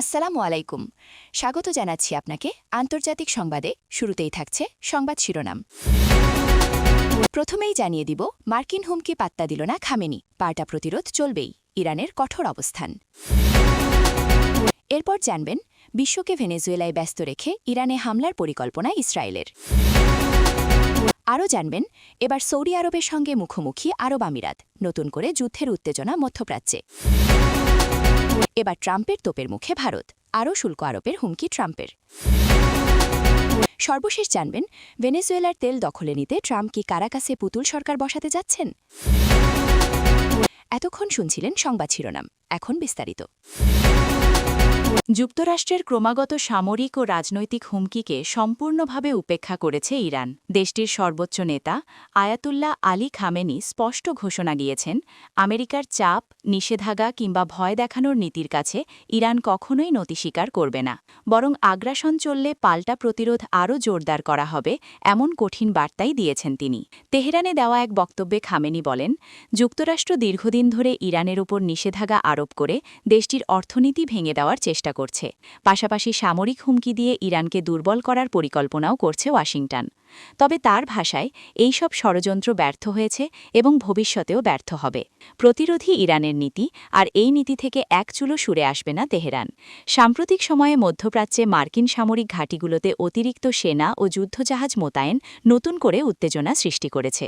আসসালামু আলাইকুম। স্বাগত জানাচ্ছি আপনাকে। আন্তর্জাতিক সংবাদে শুরুতেই থাকছে সংবাদ শিরোনাম। প্রথমেই জানিয়ে দিব, মার্কিন হুমকি পাত্তা দিল না খামেনি। পাল্টা প্রতিরোধ চলবেই, ইরানের কঠোর অবস্থান। এরপর জানবেন, বিশ্বকে ভেনেজুয়েলায় ব্যস্ত রেখে ইরানে হামলার পরিকল্পনা ইসরায়েলের। আরও জানবেন, এবার সৌদি আরবের সঙ্গে মুখোমুখি আরব আমিরাত, নতুন করে যুদ্ধের উত্তেজনা মধ্যপ্রাচ্যে। এবার ট্রাম্পের তোপের মুখে ভারত, আরও শুল্ক আরোপের হুমকি ট্রাম্পের। সর্বশেষ জানবেন, ভেনেজুয়েলার তেল দখলে নিতে ট্রাম্প কি কারাকাসে পুতুল সরকার বসাতে যাচ্ছেন? এতক্ষণ শুনছিলেন সংবাদ শিরোনাম, এখন বিস্তারিত। যুক্তরাষ্ট্রের ক্রমাগত সামরিক ও রাজনৈতিক হুমকিকে সম্পূর্ণভাবে উপেক্ষা করেছে ইরান। দেশটির সর্বোচ্চ নেতা আয়াতুল্লাহ আলী খামেনি স্পষ্ট ঘোষণা গিয়েছেন আমেরিকার চাপ, নিষেধাজ্ঞা কিংবা ভয় দেখানোর নীতির কাছে ইরান কখনোই নতি স্বীকার করবে না। বরং আগ্রাসন চললে পাল্টা প্রতিরোধ আরও জোরদার করা হবে, এমন কঠিন বার্তাই দিয়েছেন তিনি। তেহরানে দেওয়া এক বক্তব্যে খামেনি বলেন, যুক্তরাষ্ট্র দীর্ঘদিন ধরে ইরানের উপর নিষেধাজ্ঞা আরোপ করে দেশটির অর্থনীতি ভেঙে দেওয়ার চেষ্টা করছে। পাশাপাশি সামরিক হুমকি দিয়ে ইরানকে দুর্বল করার পরিকল্পনাও করছে ওয়াশিংটন। তবে তার ভাষায় এই সব ষড়যন্ত্র ব্যর্থ হয়েছে এবং ভবিষ্যতেও ব্যর্থ হবে। প্রতিরোধী ইরানের নীতি আর এই নীতি থেকে এক চুলো সুরে আসবে না তেহরান। সাম্প্রতিক সময়ে মধ্যপ্রাচ্যে মার্কিন সামরিক ঘাঁটিগুলোতে অতিরিক্ত সেনা ও যুদ্ধজাহাজ মোতায়েন নতুন করে উত্তেজনা সৃষ্টি করেছে।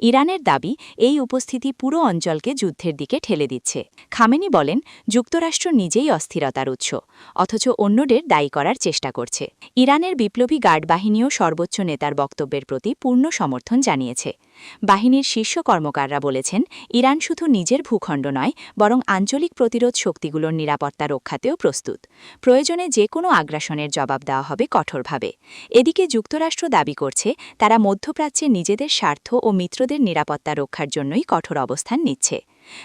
ইরানের দাবি, এই উপস্থিতি পুরো অঞ্চলকে যুদ্ধের দিকে ঠেলে দিচ্ছে। খামেনি বলেন, যুক্তরাষ্ট্র নিজেই অস্থিরতার উৎস, অথচ অন্যদের দায়ী করার চেষ্টা করছে। ইরানের বিপ্লবী গার্ড বাহিনীও সর্বোচ্চ নেতার বক্তব্যের প্রতি পূর্ণ সমর্থন জানিয়েছে। বাহিনীর শীর্ষ কর্মকাররা বলেছেন, ইরান শুধু নিজের ভূখণ্ড নয়, বরং আঞ্চলিক প্রতিরোধ শক্তিগুলোর নিরাপত্তা রক্ষাতেও প্রস্তুত। প্রয়োজনে যে কোনো আগ্রাসনের জবাব দেওয়া হবে কঠোরভাবে। এদিকে যুক্তরাষ্ট্র দাবি করছে, তারা মধ্যপ্রাচ্যে নিজেদের স্বার্থ ও মিত্রদের নিরাপত্তা রক্ষার জন্যই কঠোর অবস্থান নিচ্ছে।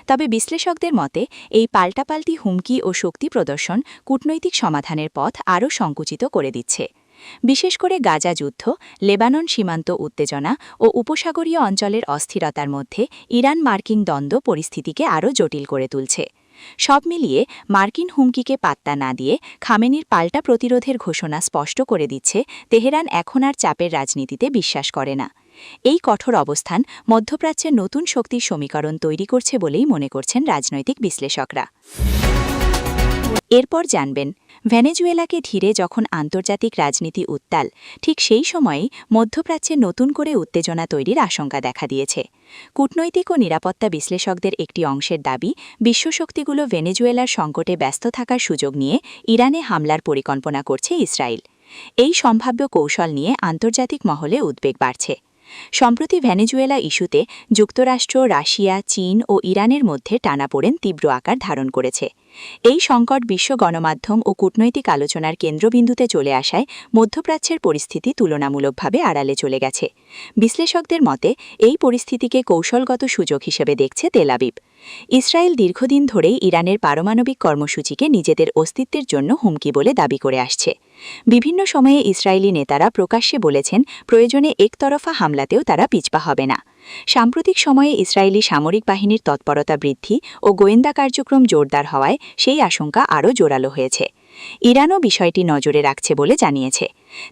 তবে বিশ্লেষকদের মতে, এই পাল্টাপাল্টি হুমকি ও শক্তি প্রদর্শন কূটনৈতিক সমাধানের পথ আরও সংকুচিত করে দিচ্ছে। বিশেষ করে গাজা যুদ্ধ, লেবানন সীমান্ত উত্তেজনা ও উপসাগরীয় অঞ্চলের অস্থিরতার মধ্যে ইরান মার্কিন দ্বন্দ্ব পরিস্থিতিকে আরও জটিল করে তুলছে। সব মিলিয়ে মার্কিন হুমকিকে পাত্তা না দিয়ে খামেনির পাল্টা প্রতিরোধের ঘোষণা স্পষ্ট করে দিচ্ছে তেহরান এখন আর চাপের রাজনীতিতে বিশ্বাস করে না। এই কঠোর অবস্থান মধ্যপ্রাচ্যের নতুন শক্তির সমীকরণ তৈরি করছে বলেই মনে করছেন রাজনৈতিক বিশ্লেষকরা। এরপর জানবেন, ভেনেজুয়েলাকে ঘিরে যখন আন্তর্জাতিক রাজনীতি উত্তাল, ঠিক সেই সময়েই মধ্যপ্রাচ্যে নতুন করে উত্তেজনা তৈরির আশঙ্কা দেখা দিয়েছে। কূটনৈতিক ও নিরাপত্তা বিশ্লেষকদের একটি অংশের দাবি, বিশ্বশক্তিগুলো ভেনেজুয়েলার সংকটে ব্যস্ত থাকার সুযোগ নিয়ে ইরানে হামলার পরিকল্পনা করছে ইসরায়েল। এই সম্ভাব্য কৌশল নিয়ে আন্তর্জাতিক মহলে উদ্বেগ বাড়ছে। সম্প্রতি ভেনেজুয়েলা ইস্যুতে যুক্তরাষ্ট্র, রাশিয়া, চীন ও ইরানের মধ্যে টানাপোড়েন তীব্র আকার ধারণ করেছে। এই সংকট বিশ্ব গণমাধ্যম ও কূটনৈতিক আলোচনার কেন্দ্রবিন্দুতে চলে আসায় মধ্যপ্রাচ্যের পরিস্থিতি তুলনামূলকভাবে আড়ালে চলে গেছে। বিশ্লেষকদের মতে, এই পরিস্থিতিকে কৌশলগত সুযোগ হিসেবে দেখছে তেলাবিব ইসরায়েল দীর্ঘদিন ধরেই ইরানের পারমাণবিক কর্মসূচিকে নিজেদের অস্তিত্বের জন্য হুমকি বলে দাবি করে আসছে। বিভিন্ন সময়ে ইসরায়েলি নেতারা প্রকাশ্যে বলেছেন, প্রয়োজনে একতরফা হামলাতেও তারা পিছপা হবে না। সাম্প্রতিক সময়ে ইসরায়েলি সামরিক বাহিনীর তৎপরতা বৃদ্ধি ও গোয়েন্দা কার্যক্রম জোরদার হওয়ায় সেই আশঙ্কা আরও জোরালো হয়েছে। ইরানও বিষয়টি নজরে রাখছে বলে জানিয়েছে।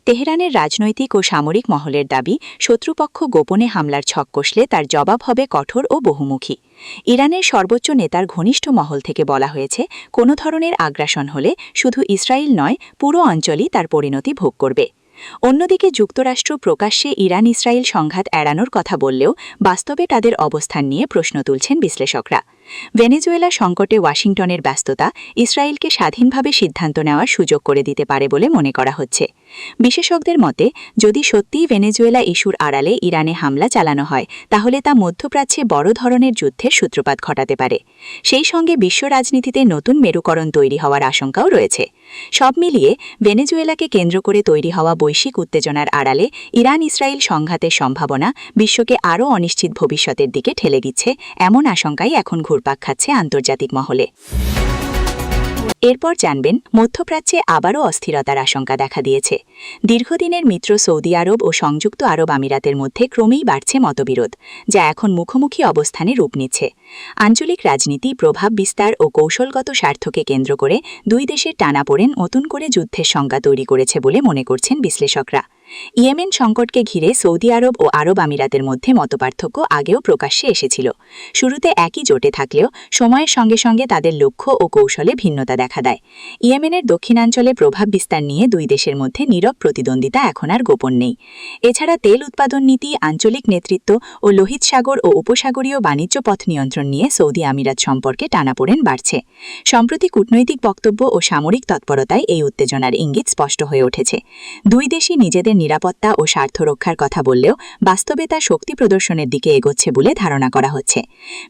তেহরানের রাজনৈতিক ও সামরিক মহলের দাবি, শত্রুপক্ষ গোপনে হামলার ছক কষলে তার জবাব হবে কঠোর ও বহুমুখী। ইরানের সর্বোচ্চ নেতার ঘনিষ্ঠ মহল থেকে বলা হয়েছে, কোনো ধরনের আগ্রাসন হলে শুধু ইসরায়েল নয়, পুরো অঞ্চলই তার পরিণতি ভোগ করবে। অন্যদিকে যুক্তরাষ্ট্র প্রকাশ্যে ইরান ইসরায়েল সংঘাত এড়ানোর কথা বললেও বাস্তবে তাদের অবস্থান নিয়ে প্রশ্ন তুলছেন বিশ্লেষকরা। ভেনেজুয়েলা সংকটে ওয়াশিংটনের ব্যস্ততা ইসরায়েলকে স্বাধীনভাবে সিদ্ধান্ত নেওয়ার সুযোগ করে দিতে পারে বলে মনে করা হচ্ছে। বিশেষজ্ঞদের মতে, যদি সত্যিই ভেনেজুয়েলা ইস্যুর আড়ালে ইরানে হামলা চালানো হয়, তাহলে তা মধ্যপ্রাচ্যে বড় ধরনের যুদ্ধের সূত্রপাত ঘটাতে পারে। সেই সঙ্গে বিশ্ব রাজনীতিতে নতুন মেরুকরণ তৈরি হওয়ার আশঙ্কাও রয়েছে। সব মিলিয়ে ভেনেজুয়েলাকে কেন্দ্র করে তৈরি হওয়া বৈশ্বিক উত্তেজনার আড়ালে ইরান ইসরায়েল সংঘাতের সম্ভাবনা বিশ্বকে আরও অনিশ্চিত ভবিষ্যতের দিকে ঠেলে দিচ্ছে, এমন আশঙ্কাই এখন ঘুরপাক খাচ্ছে আন্তর্জাতিক মহলে। এরপর জানবেন, মধ্যপ্রাচ্যে আবারও অস্থিরতার আশঙ্কা দেখা দিয়েছে। দীর্ঘদিনের মিত্র সৌদি আরব ও সংযুক্ত আরব আমিরাতের মধ্যে ক্রমেই বাড়ছে মতবিরোধ, যা এখন মুখোমুখি অবস্থানে রূপ নিচ্ছে। আঞ্চলিক রাজনীতি, প্রভাব বিস্তার ও কৌশলগত স্বার্থকে কেন্দ্র করে দুই দেশের টানাপোড়েন নতুন করে যুদ্ধের সংজ্ঞা তৈরি করেছে বলে মনে করছেন বিশ্লেষকরা। ইয়েমেন সংকটকে ঘিরে সৌদি আরব ও আরব আমিরাতের মধ্যে মতপার্থক্য আগেও প্রকাশ্যে এসেছিল। শুরুতে একই জোটে থাকলেও সময়ের সঙ্গে সঙ্গে তাদের লক্ষ্য ও কৌশলে ভিন্নতা দেখা দেয়। ইয়েমেনের দক্ষিণাঞ্চলে প্রভাব বিস্তার নিয়ে দুই দেশের মধ্যে নীরব প্রতিদ্বন্দ্বিতা এখন আর গোপন নেই। এছাড়া তেল উৎপাদন নীতি, আঞ্চলিক নেতৃত্ব ও লোহিত সাগর ও উপসাগরীয় বাণিজ্য পথ নিয়ন্ত্রণ নিয়ে সৌদি আমিরাত সম্পর্কে টানাপোড়েন বাড়ছে। সম্প্রতি কূটনৈতিক বক্তব্য ও সামরিক তৎপরতায় এই উত্তেজনার ইঙ্গিত স্পষ্ট হয়ে উঠেছে। দুই দেশই নিজেদের নিরাপত্তা ও স্বার্থ রক্ষার কথা বললেও বাস্তবে তা শক্তি প্রদর্শনের দিকে এগোচ্ছে বলে ধারণা করা হচ্ছে।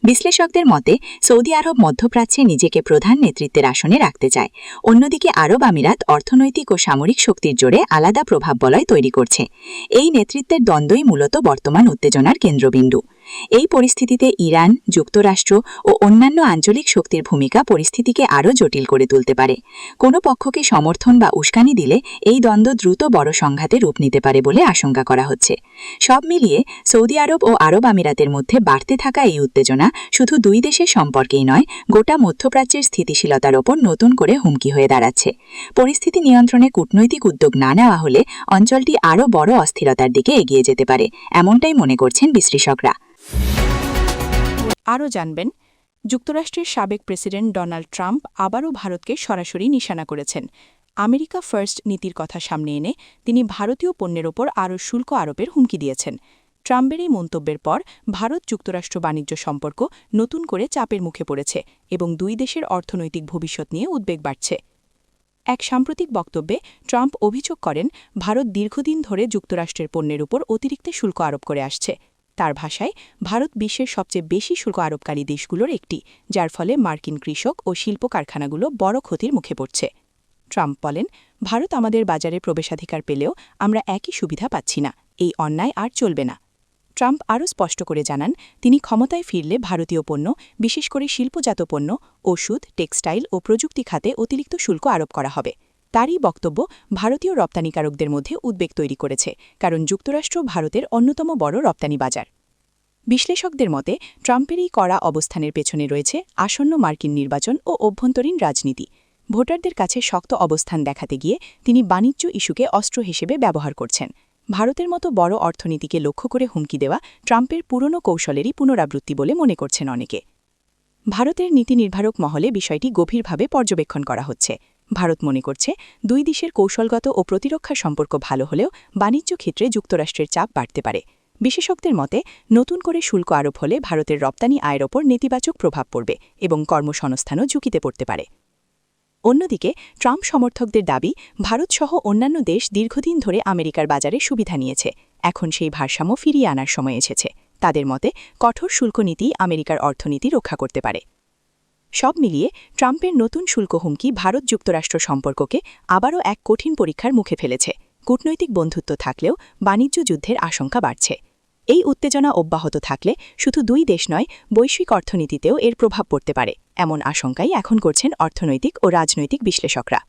বিশ্লেষকদের মতে, সৌদি আরব মধ্যপ্রাচ্যে নিজেকে প্রধান নেতৃত্বের আসনে রাখতে চায়। অন্যদিকে আরব আমিরাত অর্থনৈতিক ও সামরিক শক্তির জোরে আলাদা প্রভাব বলয় তৈরি করছে। এই নেতৃত্বের দ্বন্দ্বই মূলত বর্তমান উত্তেজনার কেন্দ্রবিন্দু। এই পরিস্থিতিতে ইরান, যুক্তরাষ্ট্র ও অন্যান্য আঞ্চলিক শক্তির ভূমিকা পরিস্থিতিকে আরও জটিল করে তুলতে পারে। কোনো পক্ষকে সমর্থন বা উস্কানি দিলে এই দ্বন্দ্ব দ্রুত বড় সংঘাতে রূপ নিতে পারে বলে আশঙ্কা করা হচ্ছে। সব মিলিয়ে সৌদি আরব ও আরব আমিরাতের মধ্যে বাড়তে থাকা এই উত্তেজনা শুধু দুই দেশের সম্পর্কেই নয়, গোটা মধ্যপ্রাচ্যের স্থিতিশীলতার ওপর নতুন করে হুমকি হয়ে দাঁড়াচ্ছে। পরিস্থিতি নিয়ন্ত্রণে কূটনৈতিক উদ্যোগ না নেওয়া হলে অঞ্চলটি আরও বড় অস্থিরতার দিকে এগিয়ে যেতে পারে, এমনটাই মনে করছেন বিশ্লেষকরা। আরও জানবেন, যুক্তরাষ্ট্রের সাবেক প্রেসিডেন্ট ডোনাল্ড ট্রাম্প আবারও ভারতকে সরাসরি নিশানা করেছেন। আমেরিকা ফার্স্ট নীতির কথা সামনে এনে তিনি ভারতীয় পণ্যের ওপর আরও শুল্ক আরোপের হুমকি দিয়েছেন। ট্রাম্পের এই মন্তব্যের পর ভারত যুক্তরাষ্ট্র বাণিজ্য সম্পর্ক নতুন করে চাপের মুখে পড়েছে এবং দুই দেশের অর্থনৈতিক ভবিষ্যৎ নিয়ে উদ্বেগ বাড়ছে। এক সাম্প্রতিক বক্তব্যে ট্রাম্প অভিযোগ করেন, ভারত দীর্ঘদিন ধরে যুক্তরাষ্ট্রের পণ্যের উপর অতিরিক্ত শুল্ক আরোপ করে আসছে। তার ভাষায় ভারত বিশ্বের সবচেয়ে বেশি শুল্ক আরোপকারী দেশগুলোর একটি, যার ফলে মার্কিন কৃষক ও শিল্প কারখানাগুলো বড় ক্ষতির মুখে পড়ছে। ট্রাম্প বলেন, ভারত আমাদের বাজারে প্রবেশাধিকার পেলেও আমরা একই সুবিধা পাচ্ছি না, এই অন্যায় আর চলবে না। ট্রাম্প আরও স্পষ্ট করে জানান, তিনি ক্ষমতায় ফিরলে ভারতীয় পণ্য, বিশেষ করে শিল্পজাত পণ্য, ওষুধ, টেক্সটাইল ও প্রযুক্তি খাতে অতিরিক্ত শুল্ক আরোপ করা হবে। তারই বক্তব্য ভারতীয় রপ্তানিকারকদের মধ্যে উদ্বেগ তৈরি করেছে, কারণ যুক্তরাষ্ট্র ভারতের অন্যতম বড় রপ্তানি বাজার। বিশ্লেষকদের মতে, ট্রাম্পের এই কড়া অবস্থানের পেছনে রয়েছে আসন্ন মার্কিন নির্বাচন ও অভ্যন্তরীণ রাজনীতি। ভোটারদের কাছে শক্ত অবস্থান দেখাতে গিয়ে তিনি বাণিজ্য ইস্যুকে অস্ত্র হিসেবে ব্যবহার করছেন। ভারতের মতো বড় অর্থনীতিকে লক্ষ্য করে হুমকি দেওয়া ট্রাম্পের পুরনো কৌশলেরই পুনরাবৃত্তি বলে মনে করছেন অনেকে। ভারতের নীতি নির্ধারক মহলে বিষয়টি গভীরভাবে পর্যবেক্ষণ করা হচ্ছে। ভারত মনে করছে, দুই দেশের কৌশলগত ও প্রতিরক্ষা সম্পর্ক ভালো হলেও বাণিজ্য ক্ষেত্রে যুক্তরাষ্ট্রের চাপ বাড়তে পারে। বিশেষজ্ঞদের মতে, নতুন করে শুল্ক আরোপ হলে ভারতের রপ্তানি আয়ের ওপর নেতিবাচক প্রভাব পড়বে এবং কর্মসংস্থানও ঝুঁকিতে পড়তে পারে। অন্যদিকে, ট্রাম্প সমর্থকদের দাবি ভারতসহ অন্যান্য দেশ দীর্ঘদিন ধরে আমেরিকার বাজারে সুবিধা নিয়েছে। এখন সেই ভারসাম্য ফিরিয়ে আনার সময় এসেছে। তাদের মতে, কঠোর শুল্ক নীতি আমেরিকার অর্থনীতি রক্ষা করতে পারে। সব মিলিয়ে ট্রাম্পের নতুন শুল্ক হুমকি ভারত যুক্তরাষ্ট্র সম্পর্ককে আবারও এক কঠিন পরীক্ষার মুখে ফেলেছে। কূটনৈতিক বন্ধুত্ব থাকলেও বাণিজ্য যুদ্ধের আশঙ্কা বাড়ছে। এই উত্তেজনা অব্যাহত থাকলে শুধু দুই দেশ নয়, বৈশ্বিক অর্থনীতিতেও এর প্রভাব পড়তে পারে, এমন আশঙ্কাই এখন করছেন অর্থনৈতিক ও রাজনৈতিক বিশ্লেষকরা।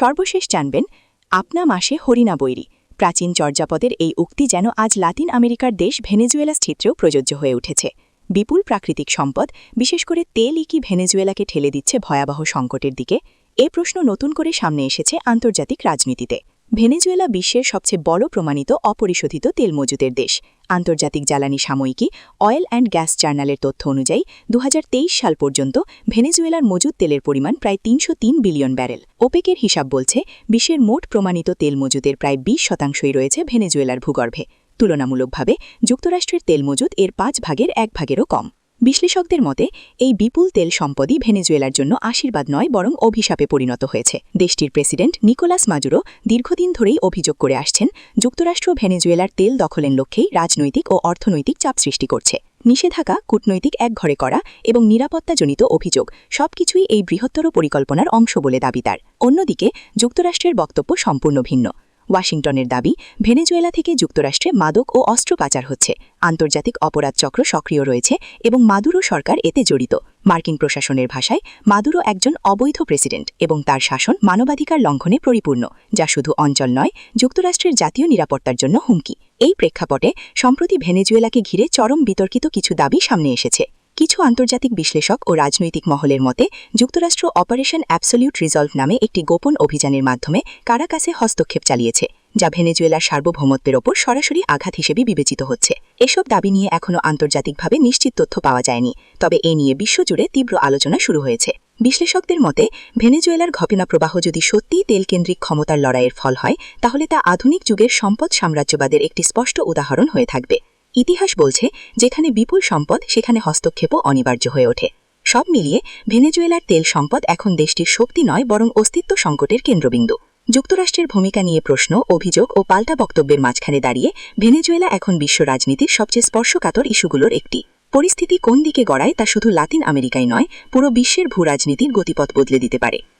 সর্বশেষ জানবেন, আপনা মাসে হরিণা বৈরী, প্রাচীন চর্যাপদের এই উক্তি যেন আজ লাতিন আমেরিকার দেশ ভেনেজুয়েলা স্থিত্রেও প্রযোজ্য হয়ে উঠেছে। বিপুল প্রাকৃতিক সম্পদ, বিশেষ করে তেলই কি ভেনেজুয়েলাকে ঠেলে দিচ্ছে ভয়াবহ সংকটের দিকে, এ প্রশ্ন নতুন করে সামনে এসেছে আন্তর্জাতিক রাজনীতিতে। ভেনেজুয়েলা বিশ্বের সবচেয়ে বড় প্রমাণিত অপরিশোধিত তেল মজুদের দেশ। আন্তর্জাতিক জ্বালানি সাময়িকী অয়েল অ্যান্ড গ্যাস জার্নালের তথ্য অনুযায়ী দু হাজার তেইশ সাল পর্যন্ত ভেনেজুয়েলার মজুদ তেলের পরিমাণ প্রায় তিনশো তিন বিলিয়ন ব্যারেল। ওপেকের হিসাব বলছে, বিশ্বের মোট প্রমাণিত তেল মজুদের প্রায় বিশ শতাংশই রয়েছে ভেনেজুয়েলার ভূগর্ভে। তুলনামূলকভাবে যুক্তরাষ্ট্রের তেল মজুদ এর পাঁচ ভাগের এক ভাগেরও কম। বিশ্লেষকদের মতে, এই বিপুল তেল সম্পদই ভেনেজুয়েলার জন্য আশীর্বাদ নয়, বরং অভিশাপে পরিণত হয়েছে। দেশটির প্রেসিডেন্ট নিকোলাস মাজুরো দীর্ঘদিন ধরেই অভিযোগ করে আসছেন, যুক্তরাষ্ট্র ভেনেজুয়েলার তেল দখলের লক্ষ্যেই রাজনৈতিক ও অর্থনৈতিক চাপ সৃষ্টি করছে। নিষেধাজ্ঞা, কূটনৈতিক একঘরে করা এবং নিরাপত্তাজনিত অভিযোগ সবকিছুই এই বৃহত্তর পরিকল্পনার অংশ বলে দাবি তার। অন্যদিকে, যুক্তরাষ্ট্রের বক্তব্য সম্পূর্ণ ভিন্ন। ওয়াশিংটনের দাবি, ভেনেজুয়েলা থেকে যুক্তরাষ্ট্রে মাদক ও অস্ত্র পাচার হচ্ছে। আন্তর্জাতিক অপরাধ চক্র সক্রিয় রয়েছে এবং মাদুরো সরকার এতে জড়িত। মার্কিন প্রশাসনের ভাষায়, মাদুরো একজন অবৈধ প্রেসিডেন্ট এবং তার শাসন মানবাধিকার লঙ্ঘনে পরিপূর্ণ, যা শুধু অঞ্চল নয়, যুক্তরাষ্ট্রের জাতীয় নিরাপত্তার জন্য হুমকি। এই প্রেক্ষাপটে, সম্প্রতি ভেনেজুয়েলাকে ঘিরে চরম বিতর্কিত কিছু দাবি সামনে এসেছে। কিছু আন্তর্জাতিক বিশ্লেষক ও রাজনৈতিক মহলের মতে, যুক্তরাষ্ট্র অপারেশন অ্যাবসলিউট রিজলভ নামে একটি গোপন অভিযানের মাধ্যমে কারাকাসে হস্তক্ষেপ চালিয়েছে, যা ভেনেজুয়েলার সার্বভৌমত্বের ওপর সরাসরি আঘাত হিসেবে বিবেচিত হচ্ছে। এসব দাবি নিয়ে এখনও আন্তর্জাতিকভাবে নিশ্চিত তথ্য পাওয়া যায়নি, তবে এ নিয়ে বিশ্বজুড়ে তীব্র আলোচনা শুরু হয়েছে। বিশ্লেষকদের মতে, ভেনেজুয়েলার ঘটনা প্রবাহ যদি সত্যিই তেলকেন্দ্রিক ক্ষমতার লড়াইয়ের ফল হয়, তাহলে তা আধুনিক যুগের সম্পদ সাম্রাজ্যবাদের একটি স্পষ্ট উদাহরণ হয়ে থাকবে। ইতিহাস বলছে, যেখানে বিপুল সম্পদ, সেখানে হস্তক্ষেপও অনিবার্য হয়ে ওঠে। সব মিলিয়ে ভেনেজুয়েলার তেল সম্পদ এখন দেশটির শক্তি নয়, বরং অস্তিত্ব সংকটের কেন্দ্রবিন্দু। যুক্তরাষ্ট্রের ভূমিকা নিয়ে প্রশ্ন, অভিযোগ ও পাল্টা বক্তব্যের মাঝখানে দাঁড়িয়ে ভেনেজুয়েলা এখন বিশ্ব রাজনীতির সবচেয়ে স্পর্শকাতর ইস্যুগুলোর একটি। পরিস্থিতি কোন দিকে গড়ায় তা শুধু লাতিন আমেরিকায় নয়, পুরো বিশ্বের ভূ রাজনীতির গতিপথ বদলে দিতে পারে।